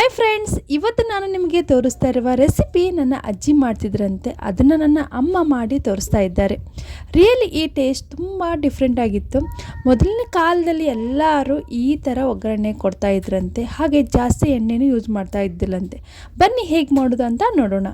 Hi friends ಇವತ್ತು ನಾನು ನಿಮಗೆ ತೋರಿಸ್ತಾ ಇರುವ ರೆಸಿಪಿ ನನ್ನ ಅಜ್ಜಿ ಮಾಡ್ತಿದ್ರಂತೆ. ಅದನ್ನು ನನ್ನ ಅಮ್ಮ ಮಾಡಿ ತೋರಿಸ್ತಾ ಇದ್ದಾರೆ. ರಿಯಲಿ ಈ ಟೇಸ್ಟ್ ತುಂಬ ಡಿಫ್ರೆಂಟ್ ಆಗಿತ್ತು. ಮೊದಲನೇ ಕಾಲದಲ್ಲಿ ಎಲ್ಲರೂ ಈ ಥರ ಒಗ್ಗರಣೆ ಕೊಡ್ತಾ ಇದ್ರಂತೆ. ಹಾಗೆ ಜಾಸ್ತಿ ಎಣ್ಣೆನೂ ಯೂಸ್ ಮಾಡ್ತಾ ಇದ್ದಿಲ್ಲಂತೆ. ಬನ್ನಿ ಹೇಗೆ ಮಾಡೋದು ಅಂತ ನೋಡೋಣ.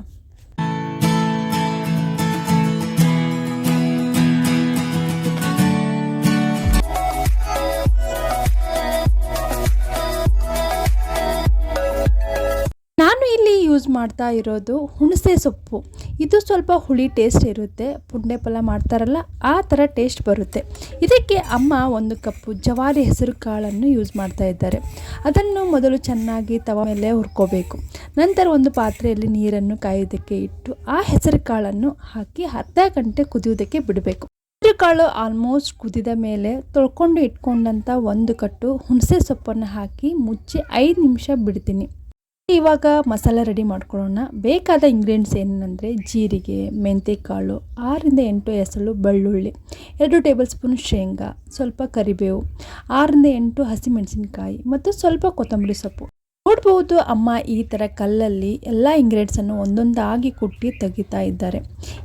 ಯೂಸ್ ಮಾಡ್ತಾ ಇರೋದು ಹುಣಸೆ ಸೊಪ್ಪು. ಇದು ಸ್ವಲ್ಪ ಹುಳಿ ಟೇಸ್ಟ್ ಇರುತ್ತೆ ಪುಂಡೆ ಪಲ್ಯ ಮಾಡ್ತಾರಲ್ಲ, ಆ ಥರ ಟೇಸ್ಟ್ ಬರುತ್ತೆ. ಇದಕ್ಕೆ ಅಮ್ಮ ಒಂದು ಕಪ್ಪು ಜವಾರಿ ಹೆಸರು ಕಾಳನ್ನು ಯೂಸ್ ಮಾಡ್ತಾ ಇದ್ದಾರೆ. ಅದನ್ನು ಮೊದಲು ಚೆನ್ನಾಗಿ ತವ ಮೇಲೆ ಹುರ್ಕೋಬೇಕು. ನಂತರ ಒಂದು ಪಾತ್ರೆಯಲ್ಲಿ ನೀರನ್ನು ಕಾಯೋದಕ್ಕೆ ಇಟ್ಟು, ಆ ಹೆಸರು ಕಾಳನ್ನು ಹಾಕಿ ಅರ್ಧ ಗಂಟೆ ಕುದಿಯೋದಕ್ಕೆ ಬಿಡಬೇಕು. ಹೆಸರುಕಾಳು ಆಲ್ಮೋಸ್ಟ್ ಕುದಿದ ಮೇಲೆ ತೊಳ್ಕೊಂಡು ಇಟ್ಕೊಂಡಂಥ ಒಂದು ಕಟ್ಟು ಹುಣಸೆ ಸೊಪ್ಪನ್ನು ಹಾಕಿ ಮುಚ್ಚಿ ಐದು ನಿಮಿಷ ಬಿಡ್ತೀನಿ. ಇವಾಗ ಮಸಾಲ ರೆಡಿ ಮಾಡ್ಕೊಳ್ಳೋಣ. ಬೇಕಾದ ಇಂಗ್ರೀಡಿಯೆಂಟ್ಸ್ ಏನಂದರೆ ಜೀರಿಗೆ, ಮೆಂತೆಕಾಳು ಆರರಿಂದ ಎಂಟು ಹೆಸಳು ಬೆಳ್ಳುಳ್ಳಿ, ಎರಡು ಟೇಬಲ್ ಸ್ಪೂನ್ ಶೇಂಗಾ, ಸ್ವಲ್ಪ ಕರಿಬೇವು ಆರರಿಂದ ಎಂಟು ಹಸಿಮೆಣಸಿನಕಾಯಿ ಮತ್ತು ಸ್ವಲ್ಪ ಕೊತ್ತಂಬರಿ ಸೊಪ್ಪು. ನೋಡ್ಬೋದು ಅಮ್ಮ ಈ ಥರ ಕಲ್ಲಲ್ಲಿ ಎಲ್ಲ ಇಂಗ್ರೀಡಿಯೆಂಟ್ಸನ್ನು ಒಂದೊಂದಾಗಿ ಕುಟ್ಟಿ ತೆಗಿತಾ ಇದ್ದಾರೆ.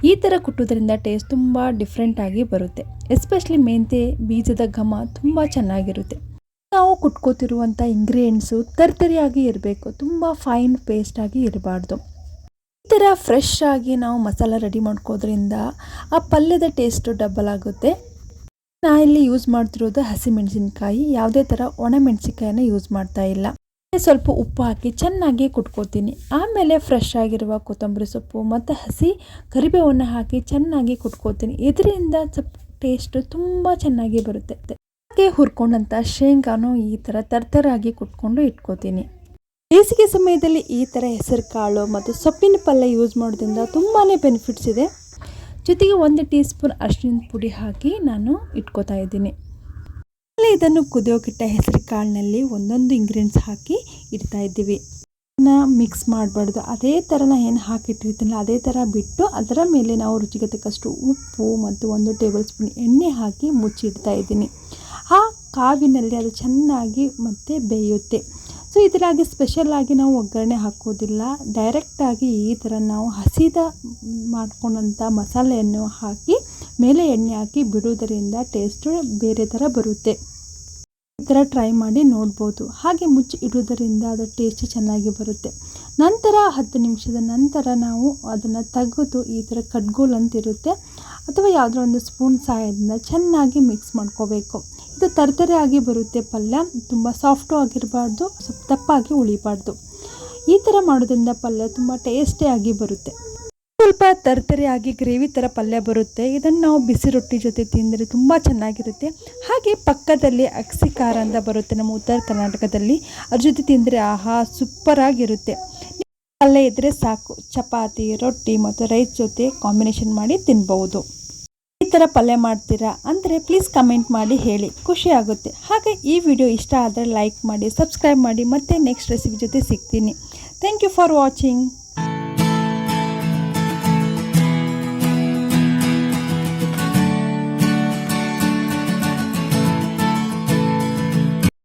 ಈ ಥರ ಕುಟ್ಟೋದ್ರಿಂದ ಟೇಸ್ಟ್ ತುಂಬ ಡಿಫ್ರೆಂಟಾಗಿ ಬರುತ್ತೆ. ಎಸ್ಪೆಷಲಿ ಮೆಂತೆ ಬೀಜದ ಘಮ ತುಂಬ ಚೆನ್ನಾಗಿರುತ್ತೆ. ನಾವು ಕುಟ್ಕೋತಿರುವಂಥ ಇಂಗ್ರೀಡಿಯೆಂಟ್ಸು ತರ್ತರಿಯಾಗಿ ಇರಬೇಕು. ತುಂಬ ಫೈನ್ ಪೇಸ್ಟಾಗಿ ಇರಬಾರ್ದು. ಈ ಥರ ಫ್ರೆಶ್ ಆಗಿ ನಾವು ಮಸಾಲ ರೆಡಿ ಮಾಡ್ಕೋದ್ರಿಂದ ಆ ಪಲ್ಯದ ಟೇಸ್ಟು ಡಬಲ್ ಆಗುತ್ತೆ. ನಾ ಇಲ್ಲಿ ಯೂಸ್ ಮಾಡ್ತಿರೋದು ಹಸಿಮೆಣಸಿನ್ಕಾಯಿ. ಯಾವುದೇ ಥರ ಒಣ ಮೆಣಸಿನ್ಕಾಯಿನ ಯೂಸ್ ಮಾಡ್ತಾ ಇಲ್ಲ. ಸ್ವಲ್ಪ ಉಪ್ಪು ಹಾಕಿ ಚೆನ್ನಾಗಿ ಕುಟ್ಕೋತೀನಿ. ಆಮೇಲೆ ಫ್ರೆಶ್ ಆಗಿರುವ ಕೊತ್ತಂಬರಿ ಸೊಪ್ಪು ಮತ್ತು ಹಸಿ ಕರಿಬೇವನ್ನು ಹಾಕಿ ಚೆನ್ನಾಗಿ ಕುಟ್ಕೋತೀನಿ. ಇದರಿಂದ ಸ್ವಲ್ಪ ಟೇಸ್ಟು ತುಂಬ ಚೆನ್ನಾಗಿ ಬರುತ್ತೆ. ಹಾಗೆ ಹುರ್ಕೊಂಡಂಥ ಶೇಂಗಾನು ಈ ಥರ ತರ್ತರಾಗಿ ಕುಟ್ಕೊಂಡು ಇಟ್ಕೋತೀನಿ. ಬೇಸಿಗೆ ಸಮಯದಲ್ಲಿ ಈ ಥರ ಹೆಸರು ಕಾಳು ಮತ್ತು ಸೊಪ್ಪಿನ ಪಲ್ಯ ಯೂಸ್ ಮಾಡೋದ್ರಿಂದ ತುಂಬಾ ಬೆನಿಫಿಟ್ಸ್ ಇದೆ. ಜೊತೆಗೆ ಒಂದು ಟೀ ಸ್ಪೂನ್ ಅರಿಶಿನ ಪುಡಿ ಹಾಕಿ ನಾನು ಇಟ್ಕೋತಾ ಇದ್ದೀನಿ. ಆಮೇಲೆ ಇದನ್ನು ಕುದಿಯೋಕಿಟ್ಟ ಹೆಸರು ಕಾಳಿನಲ್ಲಿ ಒಂದೊಂದು ಇಂಗ್ರೀಡಿಯೆಂಟ್ಸ್ ಹಾಕಿ ಇಡ್ತಾ ಇದ್ದೀವಿ. ಮಿಕ್ಸ್ ಮಾಡಬಾರ್ದು. ಅದೇ ಥರ ಏನು ಹಾಕಿಟ್ಟಿರ್ತೀನಲ್ಲ, ಅದೇ ಥರ ಬಿಟ್ಟು ಅದರ ಮೇಲೆ ನಾವು ರುಚಿಗೆ ತಕ್ಕಷ್ಟು ಉಪ್ಪು ಮತ್ತು ಒಂದು ಟೇಬಲ್ ಸ್ಪೂನ್ ಎಣ್ಣೆ ಹಾಕಿ ಮುಚ್ಚಿಡ್ತಾ ಇದ್ದೀನಿ. ಕಾವಿನಲ್ಲಿ ಅದು ಚೆನ್ನಾಗಿ ಮತ್ತೆ ಬೇಯುತ್ತೆ. ಸೊ ಇದರಾಗಿ ಸ್ಪೆಷಲಾಗಿ ನಾವು ಒಗ್ಗರಣೆ ಹಾಕೋದಿಲ್ಲ. ಡೈರೆಕ್ಟಾಗಿ ಈ ಥರ ನಾವು ಹಸಿದ ಮಾಡ್ಕೊಂಡಂಥ ಮಸಾಲೆಯನ್ನು ಹಾಕಿ ಮೇಲೆ ಎಣ್ಣೆ ಹಾಕಿ ಬಿಡುವುದರಿಂದ ಟೇಸ್ಟು ಬೇರೆ ಥರ ಬರುತ್ತೆ. ಈ ಥರ ಟ್ರೈ ಮಾಡಿ ನೋಡ್ಬೋದು. ಹಾಗೆ ಮುಚ್ಚಿ ಇಡೋದರಿಂದ ಅದು ಟೇಸ್ಟ್ ಚೆನ್ನಾಗಿ ಬರುತ್ತೆ. ನಂತರ ಹತ್ತು ನಿಮಿಷದ ನಂತರ ನಾವು ಅದನ್ನು ತೆಗೆದು ಈ ಥರ ಕಡ್ಗೋಲ್ ಅಂತಿರುತ್ತೆ ಅಥವಾ ಯಾವುದೋ ಒಂದು ಸ್ಪೂನ್ ಸಹಾಯದಿಂದ ಚೆನ್ನಾಗಿ ಮಿಕ್ಸ್ ಮಾಡ್ಕೋಬೇಕು. ಇದು ತರತರೆ ಆಗಿ ಬರುತ್ತೆ ಪಲ್ಯ, ತುಂಬ ಸಾಫ್ಟು ಆಗಿರಬಾರ್ದು, ಸ್ವಲ್ಪ ದಪ್ಪಾಗಿ ಉಳಿಬಾರ್ದು. ಈ ಥರ ಮಾಡೋದ್ರಿಂದ ಪಲ್ಯ ತುಂಬ ಟೇಸ್ಟಿಯಾಗಿ ಬರುತ್ತೆ. ಸ್ವಲ್ಪ ತರ್ತರಿಯಾಗಿ ಗ್ರೇವಿ ಥರ ಪಲ್ಯ ಬರುತ್ತೆ. ಇದನ್ನು ನಾವು ಬಿಸಿ ರೊಟ್ಟಿ ಜೊತೆ ತಿಂದರೆ ತುಂಬ ಚೆನ್ನಾಗಿರುತ್ತೆ. ಹಾಗೆ ಪಕ್ಕದಲ್ಲಿ ಅಕ್ಸಿ ಖಾರ ಅಂತ ಬರುತ್ತೆ ನಮ್ಮ ಉತ್ತರ ಕರ್ನಾಟಕದಲ್ಲಿ. ಅದ್ರ ಜೊತೆ ತಿಂದರೆ ಆಹಾ ಸೂಪರಾಗಿರುತ್ತೆ ಪಲ್ಯ ಇದ್ದರೆ ಸಾಕು. ಚಪಾತಿ, ರೊಟ್ಟಿ ಮತ್ತು ರೈಸ್ ಜೊತೆ ಕಾಂಬಿನೇಷನ್ ಮಾಡಿ ತಿನ್ಬೋದು. ಥರ ಪಲ್ಯ ಮಾಡ್ತೀರಾ ಅಂದರೆ ಪ್ಲೀಸ್ ಕಮೆಂಟ್ ಮಾಡಿ ಹೇಳಿ. ಖುಷಿ ಆಗುತ್ತೆ. ಹಾಗೆ ಈ ವಿಡಿಯೋ ಇಷ್ಟ ಆದರೆ ಲೈಕ್ ಮಾಡಿ ಸಬ್ಸ್ಕ್ರೈಬ್ ಮಾಡಿ. ಮತ್ತೆ ನೆಕ್ಸ್ಟ್ ರೆಸಿಪಿ ಜೊತೆ ಸಿಗ್ತೀನಿ. Thank you for watching